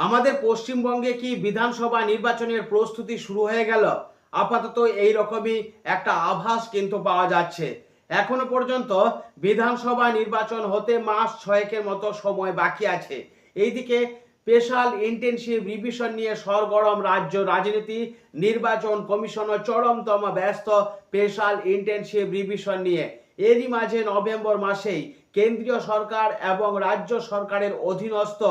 আমাদের পশ্চিমবঙ্গে কি বিধানসভা নির্বাচনের প্রস্তুতি শুরু হয়ে গেল? আপাতত এই রকমই একটা আভাস কিন্তু পাওয়া যাচ্ছে। এখনও পর্যন্ত বিধানসভা নির্বাচন হতে মাস ছয়েকের মতো সময় বাকি আছে। এইদিকে স্পেশাল ইন্টেনসিভ রিভিশন নিয়ে সরগরম রাজ্য রাজনীতি, নির্বাচন কমিশনও চরমতম ব্যস্ত স্পেশাল ইন্টেনসিভ রিভিশন নিয়ে। এরই মাঝে নভেম্বর মাসেই কেন্দ্রীয় সরকার এবং রাজ্য সরকারের অধীনস্থ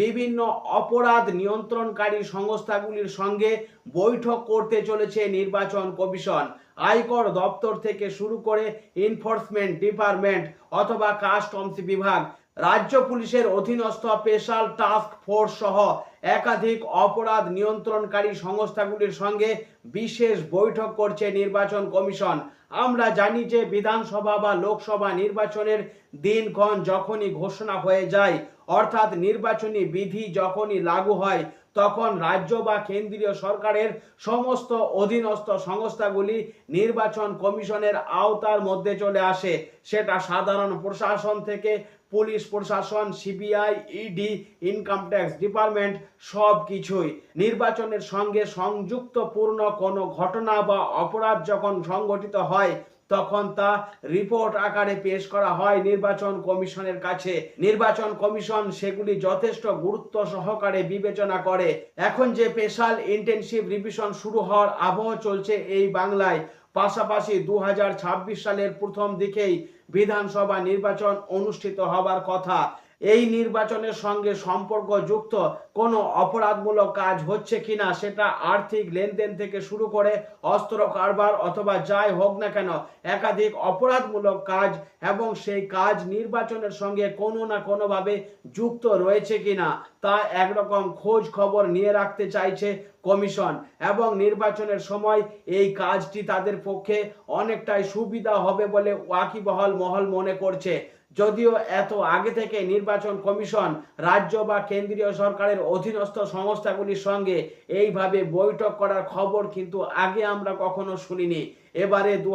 বিভিন্ন অপরাধ নিয়ন্ত্রণকারী সংস্থাগুলির সঙ্গে বৈঠক করতে চলেছে নির্বাচন কমিশন। আয়কর দপ্তর থেকে শুরু করে এনফোর্সমেন্ট ডিপার্টমেন্ট অথবা কাস্টমস বিভাগ। রাজ্য পুলিশের অধীনস্থ স্পেশাল টাস্ক ফোর্স সহ একাধিক অপরাধ নিয়ন্ত্রণকারী সংস্থাগুলির সঙ্গে বিশেষ বৈঠক করছে নির্বাচন কমিশন। আমরা জানি যে বিধানসভা বা লোকসভা নির্বাচনের দিনক্ষণ যখনই ঘোষণা হয়ে যায়, অর্থাৎ নির্বাচনী বিধি যখনই লাগু হয়, তখন রাজ্য বা কেন্দ্রীয় সরকারের সমস্ত অধীনস্থ সংস্থাগুলি নির্বাচন কমিশনের আওতার মধ্যে চলে আসে। সেটা সাধারণ প্রশাসন থেকে পুলিশ প্রশাসন, CBI, ED, income tax department সব কিছুই নির্বাচনের সঙ্গে সংযুক্তপূর্ণ কোনো ঘটনা বা অপরাধ যখন সংগঠিত হয়, তখন তা রিপোর্ট আকারে পেশ করা হয় নির্বাচন কমিশনের কাছে। নির্বাচন কমিশন সেগুলি যথেষ্ট গুরুত্ব সহকারে বিবেচনা করে। এখন যে স্পেশাল ইন্টেনসিভ রিভিশন শুরু হওয়ার আবহ চলছে এই বাংলায়। পাশাপাশি দু হাজার ছাব্বিশ সালের প্রথম দিকেই বিধানসভা নির্বাচন অনুষ্ঠিত হবার কথা। এই নির্বাচনের সঙ্গে সম্পর্কযুক্ত কোনো অপরাধমূলক কাজ হচ্ছে কিনা সেটা আর্থিক লেনদেন থেকে শুরু করে অস্ত্র কারবার অথবা যাই হোক না কেন, একাধিক অপরাধমূলক কাজ এবং সেই কাজ নির্বাচনের সঙ্গে কোনো না কোনোভাবে যুক্ত রয়েছে কিনা তা একরকম খোঁজ খবর নিয়ে রাখতে চাইছে কমিশন এবং নির্বাচনের সময় এই কাজটি তাদের পক্ষে অনেকটাই সুবিধা হবে বলে ওয়াকিবহল মহল মনে করছে। যদিও এত আগে থেকে নির্বাচন কমিশন রাজ্য বা কেন্দ্রীয় সরকারের অধীনস্থ সংস্থাগুলির সঙ্গে এইভাবে বৈঠক করার খবর কিন্তু আগে আমরা কখনো শুনিনি। এবারে দু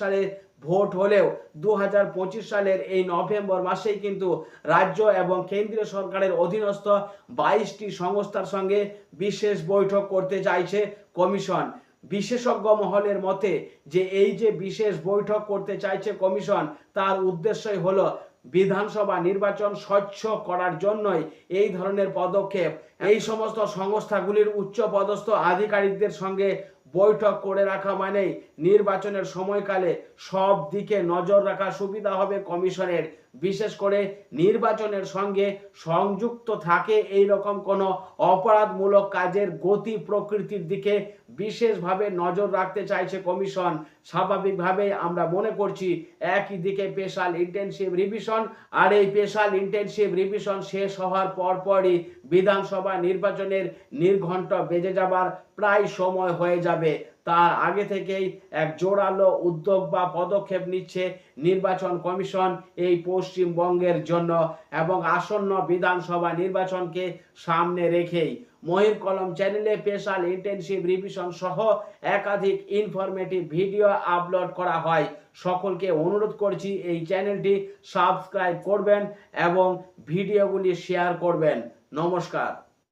সালে ভোট হলেও দু হাজার পঁচিশ সালের এই নভেম্বর মাসেই কিন্তু রাজ্য এবং কেন্দ্রীয় সরকারের অধীনস্থ বাইশটি সংস্থার সঙ্গে বিশেষ বৈঠক করতে চাইছে কমিশন। বিশেষজ্ঞ মহলের মতে যে এই যে বিশেষ বৈঠক করতে চাইছে কমিশন, তার উদ্দেশ্যই হলো বিধানসভা নির্বাচন স্বচ্ছ করার জন্যই এই ধরনের পদক্ষেপ। এই সমস্ত সংস্থাগুলির উচ্চ পদস্থ আধিকারিকদের সঙ্গে বৈঠক করে রাখা মানেই নির্বাচনের সময়কালে সব দিকে নজর রাখা সুবিধা হবে কমিশনের। বিশেষ করে নির্বাচনের সঙ্গে সংযুক্ত থাকে এই রকম কোনো অপরাধমূলক কাজের গতি প্রকৃতির দিকে বিশেষভাবে নজর রাখতে চাইছে কমিশন। স্বাভাবিকভাবে আমরা মনে করছি একই দিকে পেশাল ইন্টেনসিভ রিভিশন, আর এই পেশাল ইন্টেনসিভ রিভিশন শেষ হওয়ার পরপরই বিধানসভা নির্বাচনের নির্ঘণ্ট বেজে যাবার প্রায় সময় হয়ে যাবে। তার আগে থেকেই এক জোরালো উদ্যোগ বা পদক্ষেপ নিচ্ছে নির্বাচন কমিশন এই পশ্চিমবঙ্গের জন্য এবং আসন্ন বিধানসভা নির্বাচনকে সামনে রেখেই। মহির কলম চ্যানেলে স্পেশাল ইন্টেনসিভ রিভিশন সহ একাধিক ইনফরমেটিভ ভিডিও আপলোড করা হয়। সকলকে অনুরোধ করছি এই চ্যানেলটি সাবস্ক্রাইব করবেন এবং ভিডিওগুলি শেয়ার করবেন। não moscada.